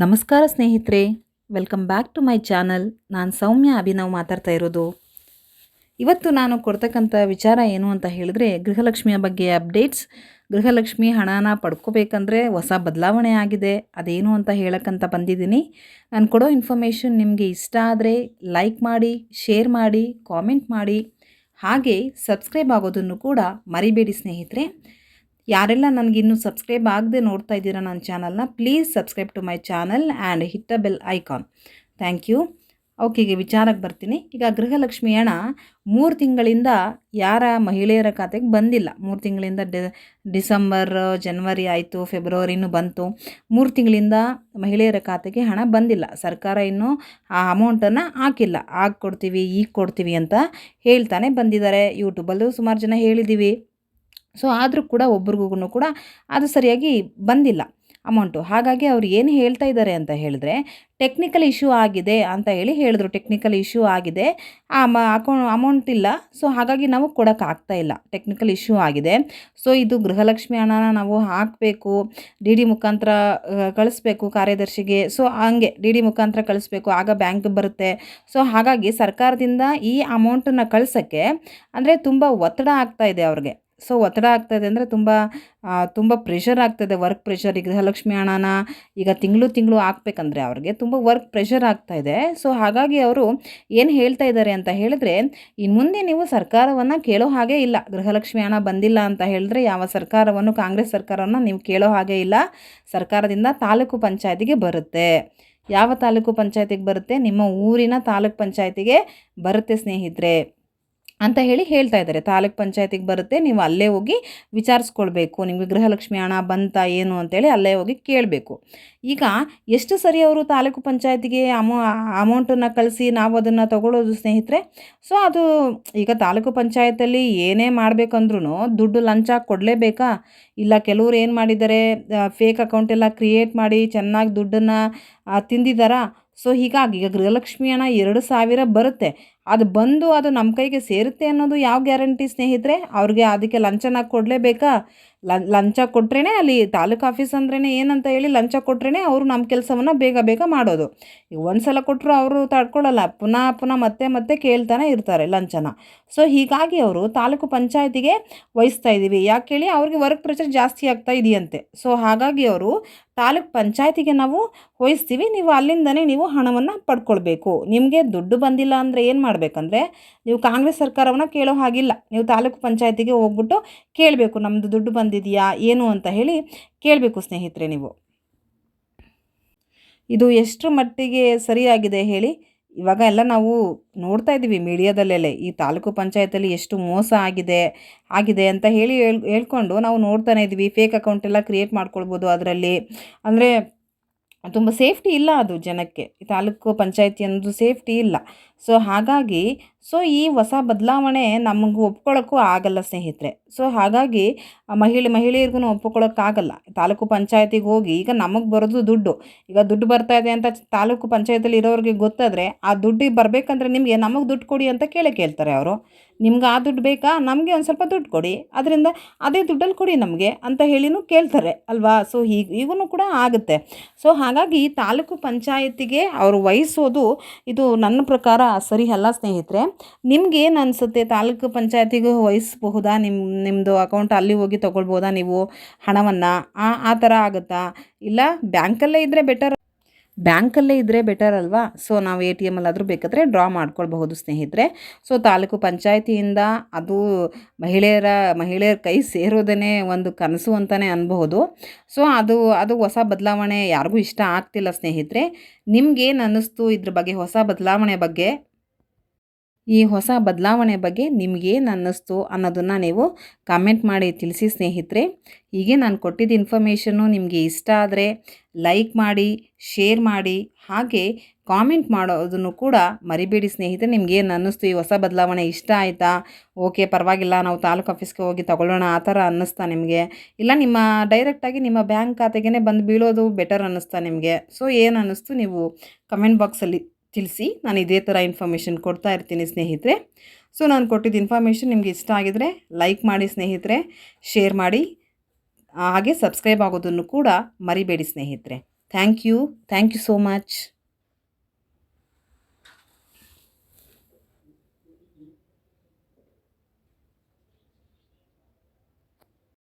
ನಮಸ್ಕಾರ ಸ್ನೇಹಿತರೆ welcome back to my channel ನಾನು ಸೌಮ್ಯ ಅಭಿನವ್ ಮಾತಾಡ್ತಾ ಇರೋದು. ಇವತ್ತು ನಾನು ಕೊಡ್ತಕ್ಕಂಥ ವಿಚಾರ ಏನು ಅಂತ ಹೇಳಿದ್ರೆ, ಗೃಹಲಕ್ಷ್ಮಿಯ ಬಗ್ಗೆ ಅಪ್ಡೇಟ್ಸ್ ಗೃಹಲಕ್ಷ್ಮಿ ಹಣನ ಪಡ್ಕೋಬೇಕಂದ್ರೆ ಹೊಸ ಬದಲಾವಣೆ ಆಗಿದೆ. ಅದೇನು ಅಂತ ಹೇಳಕ್ಕಂತ ಬಂದಿದ್ದೀನಿ. ನಾನು ಕೊಡೋ ಇನ್ಫಾರ್ಮೇಷನ್ ನಿಮಗೆ ಇಷ್ಟ ಆದರೆ ಲೈಕ್ ಮಾಡಿ ಶೇರ್ ಮಾಡಿ ಕಾಮೆಂಟ್ ಮಾಡಿ. ಹಾಗೆ ಸಬ್ಸ್ಕ್ರೈಬ್ ಆಗೋದನ್ನು ಕೂಡ ಮರಿಬೇಡಿ ಸ್ನೇಹಿತರೆ. ಯಾರೆಲ್ಲ ನನಗೆ ಇನ್ನೂ ಸಬ್ಸ್ಕ್ರೈಬ್ ಆಗದೆ ನೋಡ್ತಾ ಇದ್ದೀರಾ ನನ್ನ ಚಾನಲ್ನ please subscribe to my channel and hit a bell icon thank you ಓಕೆಗೆ ವಿಚಾರಕ್ಕೆ ಬರ್ತೀನಿ. ಈಗ ಗೃಹಲಕ್ಷ್ಮಿ ಹಣ ಮೂರು ತಿಂಗಳಿಂದ ಯಾರ ಮಹಿಳೆಯರ ಖಾತೆಗೆ ಬಂದಿಲ್ಲ. ಮೂರು ತಿಂಗಳಿಂದ ಡಿಸೆಂಬರ್, ಜನ್ವರಿ ಆಯಿತು ಫೆಬ್ರವರಿನೂ ಬಂತು. ಮೂರು ತಿಂಗಳಿಂದ ಮಹಿಳೆಯರ ಖಾತೆಗೆ ಹಣ ಬಂದಿಲ್ಲ. ಸರ್ಕಾರ ಇನ್ನೂ ಆ ಅಮೌಂಟನ್ನು ಹಾಕಿಲ್ಲ. ಆಗ ಕೊಡ್ತೀವಿ ಈಗ ಕೊಡ್ತೀವಿ ಅಂತ ಹೇಳ್ತಾನೆ ಬಂದಿದ್ದಾರೆ. ಯೂಟ್ಯೂಬಲ್ಲೂ ಸುಮಾರು ಜನ ಹೇಳಿದ್ದೀವಿ. ಸೊ ಆದರೂ ಕೂಡ ಒಬ್ರಿಗೂ ಕೂಡ ಅದು ಸರಿಯಾಗಿ ಬಂದಿಲ್ಲ ಅಮೌಂಟು ಹಾಗಾಗಿ ಅವ್ರು ಏನು ಹೇಳ್ತಾ ಇದ್ದಾರೆ ಅಂತ ಹೇಳಿದ್ರೆ ಟೆಕ್ನಿಕಲ್ ಇಶ್ಯೂ ಆಗಿದೆ ಅಂತ ಹೇಳಿ ಹೇಳಿದ್ರು. ಟೆಕ್ನಿಕಲ್ ಇಶ್ಯೂ ಆಗಿದೆ, ಆ ಮ ಅಕೌ ಅಮೌಂಟ್ ಇಲ್ಲ. ಸೊ ಹಾಗಾಗಿ ನಾವು ಕೊಡೋಕ್ಕಾಗ್ತಾ ಇಲ್ಲ. ಟೆಕ್ನಿಕಲ್ ಇಶ್ಯೂ ಆಗಿದೆ. ಸೊ ಇದು ಗೃಹಲಕ್ಷ್ಮಿ ಹಣನ ನಾವು ಹಾಕಬೇಕು, ಡಿ ಡಿ ಮುಖಾಂತರ ಕಳಿಸ್ಬೇಕು ಕಾರ್ಯದರ್ಶಿಗೆ. ಸೊ ಹಂಗೆ ಡಿ ಡಿ ಮುಖಾಂತರ ಕಳಿಸ್ಬೇಕು, ಆಗ ಬ್ಯಾಂಕ್ ಬರುತ್ತೆ. ಸೊ ಹಾಗಾಗಿ ಸರ್ಕಾರದಿಂದ ಈ ಅಮೌಂಟನ್ನು ಕಳ್ಸೋಕ್ಕೆ ಅಂದರೆ ತುಂಬ ಒತ್ತಡ ಆಗ್ತಾ ಇದೆ ಅವ್ರಿಗೆ. ಸೊ ಒತ್ತಡ ಆಗ್ತಾಯಿದೆ ಅಂದರೆ ತುಂಬ ತುಂಬ ಪ್ರೆಷರ್ ಆಗ್ತದೆ ವರ್ಕ್ ಪ್ರೆಷರ್ ಈಗ ಗೃಹಲಕ್ಷ್ಮಿ ಹಣನ ಈಗ ತಿಂಗಳು ತಿಂಗಳು ಹಾಕ್ಬೇಕಂದ್ರೆ ಅವ್ರಿಗೆ ತುಂಬ ವರ್ಕ್ ಪ್ರೆಷರ್ ಇದೆ. ಸೊ ಹಾಗಾಗಿ ಅವರು ಏನು ಹೇಳ್ತಾ ಇದ್ದಾರೆ ಅಂತ ಹೇಳಿದ್ರೆ ಇನ್ನು ಮುಂದೆ ನೀವು ಸರ್ಕಾರವನ್ನು ಕೇಳೋ ಹಾಗೆ ಇಲ್ಲ. ಗೃಹಲಕ್ಷ್ಮಿ ಹಣ ಬಂದಿಲ್ಲ ಅಂತ ಹೇಳಿದ್ರೆ ಯಾವ ಸರ್ಕಾರವನ್ನು, ಕಾಂಗ್ರೆಸ್ ಸರ್ಕಾರವನ್ನು ನೀವು ಕೇಳೋ ಹಾಗೆ ಇಲ್ಲ. ಸರ್ಕಾರದಿಂದ ತಾಲೂಕು ಪಂಚಾಯತಿಗೆ ಬರುತ್ತೆ. ಯಾವ ತಾಲೂಕು ಪಂಚಾಯತಿಗೆ ಬರುತ್ತೆ? ನಿಮ್ಮ ಊರಿನ ತಾಲೂಕು ಪಂಚಾಯತಿಗೆ ಬರುತ್ತೆ ಸ್ನೇಹಿತರೆ. ಅಂತ ಹೇಳಿ ಹೇಳ್ತಾ ಇದ್ದಾರೆ. ತಾಲೂಕ್ ಪಂಚಾಯತಿಗೆ ಬರುತ್ತೆ, ನೀವು ಅಲ್ಲೇ ಹೋಗಿ ವಿಚಾರಿಸ್ಕೊಳ್ಬೇಕು. ನಿಮಗೆ ಗೃಹಲಕ್ಷ್ಮಿ ಹಣ ಬಂತ ಏನು ಅಂತೇಳಿ ಅಲ್ಲೇ ಹೋಗಿ ಕೇಳಬೇಕು. ಈಗ ಎಷ್ಟು ಸರಿ ಅವರು ತಾಲೂಕು ಪಂಚಾಯತಿಗೆ ಅಮೌ, ಅಮೌಂಟನ್ನು ಕಳಿಸಿ ನಾವು ಅದನ್ನು ತಗೊಳ್ಳೋದು ಸ್ನೇಹಿತರೆ, ಸೊ ಅದು ಈಗ ತಾಲೂಕು ಪಂಚಾಯತಲ್ಲಿ ಏನೇ ಮಾಡಬೇಕಂದ್ರೂ ದುಡ್ಡು ಲಂಚ ಕೊಡಲೇಬೇಕಾ? ಇಲ್ಲ ಕೆಲವರು ಏನು ಮಾಡಿದ್ದಾರೆ? ಫೇಕ್ ಅಕೌಂಟ್ ಎಲ್ಲ ಕ್ರಿಯೇಟ್ ಮಾಡಿ ಚೆನ್ನಾಗಿ ದುಡ್ಡನ್ನು ತಿಂದಿದ್ದಾರಾ? ಸೊ ಹೀಗಾಗಿ ಈಗ ಗೃಹಲಕ್ಷ್ಮಿ ಹಣ ಎರಡು ಸಾವಿರ ಬರುತ್ತೆ. ಅದು ಬಂದು ಅದು ನಮ್ಮ ಕೈಗೆ ಸೇರುತ್ತೆ ಅನ್ನೋದು ಯಾವ ಗ್ಯಾರಂಟಿ ಸ್ನೇಹಿತರೆ? ಅವ್ರಿಗೆ ಅದಕ್ಕೆ ಲಂಚನ ಕೊಡಲೇಬೇಕಾ? ಲಂಚ ಕೊಟ್ರೇ ಅಲ್ಲಿ ತಾಲೂಕು ಆಫೀಸ್ ಅಂದ್ರೇ ಏನಂತ ಹೇಳಿ ಲಂಚ ಕೊಟ್ರೇ ಅವರು ನಮ್ಮ ಕೆಲಸವನ್ನು ಬೇಗ ಬೇಗ ಮಾಡೋದು. ಈಗ ಒಂದು ಸಲ ಕೊಟ್ಟರು ಅವರು ತಡ್ಕೊಳ್ಳಲ್ಲ ಪುನಃ ಪುನಃ ಮತ್ತೆ ಮತ್ತೆ ಕೇಳ್ತಾನೆ ಇರ್ತಾರೆ ಲಂಚನ. ಸೊ ಹೀಗಾಗಿ ಅವರು ತಾಲೂಕು ಪಂಚಾಯತಿಗೆ ವಹಿಸ್ತಾ ಇದ್ದೀವಿ ಯಾಕೆ ಹೇಳಿ ಅವ್ರಿಗೆ ವರ್ಕ್ ಪ್ರೆಷರ್ ಜಾಸ್ತಿ ಆಗ್ತಾ ಇದೆಯಂತೆ. ಸೊ ಹಾಗಾಗಿ ಅವರು ತಾಲೂಕು ಪಂಚಾಯತಿಗೆ ನಾವು ವಹಿಸ್ತೀವಿ. ನೀವು ಅಲ್ಲಿಂದನೇ ನೀವು ಹಣವನ್ನು ಪಡ್ಕೊಳ್ಬೇಕು. ನಿಮಗೆ ದುಡ್ಡು ಬಂದಿಲ್ಲ ಅಂದರೆ ಏನು ಮಾಡಬೇಕಂದ್ರೆ ನೀವು ಕಾಂಗ್ರೆಸ್ ಸರ್ಕಾರವನ್ನು ಕೇಳೋ ಹಾಗಿಲ್ಲ. ನೀವು ತಾಲೂಕು ಪಂಚಾಯತಿಗೆ ಹೋಗ್ಬಿಟ್ಟು ಕೇಳಬೇಕು ನಮ್ಮದು ದುಡ್ಡು ಬಂದಿದೆಯಾ, ಏನು ಅಂತ ಹೇಳಿ ಕೇಳಬೇಕು ಸ್ನೇಹಿತರೆ ನೀವು. ಇದು ಎಷ್ಟು ಮಟ್ಟಿಗೆ ಸರಿಯಾಗಿದೆ ಹೇಳಿ, ಇವಾಗ ಎಲ್ಲ ನಾವು ನೋಡ್ತಾ ಇದ್ದೀವಿ ಮೀಡಿಯಾದಲ್ಲೆಲ್ಲ, ಈ ತಾಲೂಕು ಪಂಚಾಯತಲ್ಲಿ ಎಷ್ಟು ಮೋಸ ಆಗಿದೆ ಆಗಿದೆ ಅಂತ ಹೇಳಿ ಹೇಳ್, ಹೇಳ್ಕೊಂಡು ನಾವು ನೋಡ್ತಾನೆ ಇದ್ದೀವಿ. ಫೇಕ್ ಅಕೌಂಟ್ ಎಲ್ಲ ಕ್ರಿಯೇಟ್ ಮಾಡ್ಕೊಳ್ಬೋದು ಅದರಲ್ಲಿ. ಅಂದರೆ ತುಂಬ ಸೇಫ್ಟಿ ಇಲ್ಲ ಅದು ಜನಕ್ಕೆ. ಈ ತಾಲೂಕು ಪಂಚಾಯತಿ ಅನ್ನೋದು ಸೇಫ್ಟಿ ಇಲ್ಲ. ಸೊ ಹಾಗಾಗಿ, ಸೊ ಈ ಹೊಸ ಬದಲಾವಣೆ ನಮಗೆ ಒಪ್ಕೊಳ್ಳೋಕ್ಕೂ ಆಗಲ್ಲ ಸ್ನೇಹಿತರೆ. ಸೊ ಹಾಗಾಗಿ ಮಹಿಳೆ ಮಹಿಳೆಯರಿಗೂ ಒಪ್ಕೊಳ್ಳೋಕ್ಕಾಗಲ್ಲ ತಾಲೂಕು ಪಂಚಾಯತಿಗೆ ಹೋಗಿ, ಈಗ ನಮಗೆ ಬರೋದು ದುಡ್ಡು. ಈಗ ದುಡ್ಡು ಬರ್ತಾ ಇದೆ ಅಂತ ತಾಲೂಕು ಪಂಚಾಯತಲ್ಲಿ ಇರೋರಿಗೆ ಗೊತ್ತಾದರೆ, ಆ ದುಡ್ಡಿಗೆ ಬರಬೇಕಂದ್ರೆ ನಿಮಗೆ ನಮಗೆ ದುಡ್ಡು ಕೊಡಿ ಅಂತ ಕೇಳಿ ಕೇಳ್ತಾರೆ ಅವರು. ನಿಮ್ಗೆ ಆ ದುಡ್ಡು ಬೇಕಾ? ನಮಗೆ ಒಂದು ಸ್ವಲ್ಪ ದುಡ್ಡು ಕೊಡಿ. ಅದರಿಂದ ಅದೇ ದುಡ್ಡಲ್ಲಿ ಕೊಡಿ ನಮಗೆ ಅಂತ ಹೇಳಿನೂ ಕೇಳ್ತಾರೆ, ಅಲ್ವಾ? ಸೊ ಹೀಗೆ ಈಗೂ ಕೂಡ ಆಗುತ್ತೆ. ಸೊ ಹಾಗಾಗಿ ತಾಲೂಕು ಪಂಚಾಯತಿಗೆ ಅವರು ವಹಿಸೋದು, ಇದು ನನ್ನ ಪ್ರಕಾರ ಸರಿ ಅಲ್ಲ ಸ್ನೇಹಿತರೆ, ನಿಮ್ಗೇನು ಅನಿಸುತ್ತೆ? ತಾಲೂಕು ಪಂಚಾಯತಿಗೂ ವಹಿಸಬಹುದಾ? ನಿಮ್ಮ ನಿಮ್ಮದು ಅಕೌಂಟ್ ಅಲ್ಲಿ ಹೋಗಿ ತೊಗೊಳ್ಬೋದಾ ನೀವು ಹಣವನ್ನು? ಆ ಥರ ಆಗುತ್ತಾ? ಇಲ್ಲ ಬ್ಯಾಂಕಲ್ಲೇ ಇದ್ದರೆ ಬೆಟರ್ ಬ್ಯಾಂಕಲ್ಲೇ ಇದ್ದರೆ ಬೆಟರ್ ಅಲ್ವಾ? ಸೊ ನಾವು ಎ ಟಿ ಎಮ್ಮಲ್ಲಾದರೂ ಬೇಕಾದರೆ ಡ್ರಾ ಮಾಡ್ಕೊಳ್ಬಹುದು ಸ್ನೇಹಿತರೆ. ಸೊ ತಾಲೂಕು ಪಂಚಾಯತಿಯಿಂದ ಅದು ಮಹಿಳೆಯರ ಮಹಿಳೆಯರ ಕೈ ಸೇರೋದೇ ಒಂದು ಕನಸು ಅಂತಲೇ ಅನ್ಬಹುದು. ಸೊ ಅದು ಅದು ಹೊಸ ಬದಲಾವಣೆ ಯಾರಿಗೂ ಇಷ್ಟ ಆಗ್ತಿಲ್ಲ ಸ್ನೇಹಿತರೆ. ನಿಮ್ಗೇನು ಅನ್ನಿಸ್ತು ಇದ್ರ ಬಗ್ಗೆ, ಹೊಸ ಬದಲಾವಣೆ ಬಗ್ಗೆ? ಈ ಹೊಸ ಬದಲಾವಣೆ ಬಗ್ಗೆ ನಿಮಗೇನು ಅನ್ನಿಸ್ತು ಅನ್ನೋದನ್ನು ನೀವು ಕಮೆಂಟ್ ಮಾಡಿ ತಿಳಿಸಿ ಸ್ನೇಹಿತರೆ. ಹೀಗೆ ನಾನು ಕೊಟ್ಟಿದ್ದ ಇನ್ಫಾರ್ಮೇಷನ್ನು ನಿಮಗೆ ಇಷ್ಟ ಆದರೆ ಲೈಕ್ ಮಾಡಿ ಶೇರ್ ಮಾಡಿ, ಹಾಗೆ ಕಾಮೆಂಟ್ ಮಾಡೋದನ್ನು ಕೂಡ ಮರಿಬೇಡಿ ಸ್ನೇಹಿತರೆ. ನಿಮ್ಗೇನು ಅನ್ನಿಸ್ತು ಈ ಹೊಸ ಬದಲಾವಣೆ ಇಷ್ಟ ಆಯಿತಾ? ಓಕೆ ಪರವಾಗಿಲ್ಲ, ನಾವು ತಾಲೂಕು ಆಫೀಸ್ಗೆ ಹೋಗಿ ತಗೊಳ್ಳೋಣ, ಆ ಥರ ಅನ್ನಿಸ್ತಾ ನಿಮಗೆ? ಇಲ್ಲ, ನಿಮ್ಮ ಡೈರೆಕ್ಟಾಗಿ ನಿಮ್ಮ ಬ್ಯಾಂಕ್ ಖಾತೆಗೇ ಬಂದು ಬೀಳೋದು ಬೆಟರ್ ಅನ್ನಿಸ್ತಾ ನಿಮಗೆ? ಸೊ ಏನು ಅನ್ನಿಸ್ತು ನೀವು ಕಮೆಂಟ್ ಬಾಕ್ಸಲ್ಲಿ ತಿಳಿಸಿ ನಾನು ಇದೇ ಥರ ಇನ್ಫಾರ್ಮೇಷನ್ ಕೊಡ್ತಾ ಇರ್ತೀನಿ ಸ್ನೇಹಿತರೆ. ಸೊ ನಾನು ಕೊಟ್ಟಿದ್ದ ಇನ್ಫಾರ್ಮೇಷನ್ ನಿಮಗೆ ಇಷ್ಟ ಆಗಿದರೆ ಲೈಕ್ ಮಾಡಿ ಸ್ನೇಹಿತರೆ ಶೇರ್ ಮಾಡಿ, ಹಾಗೆ ಸಬ್ಸ್ಕ್ರೈಬ್ ಆಗೋದನ್ನು ಕೂಡ ಮರಿಬೇಡಿ ಸ್ನೇಹಿತರೆ. Thank you thank you so much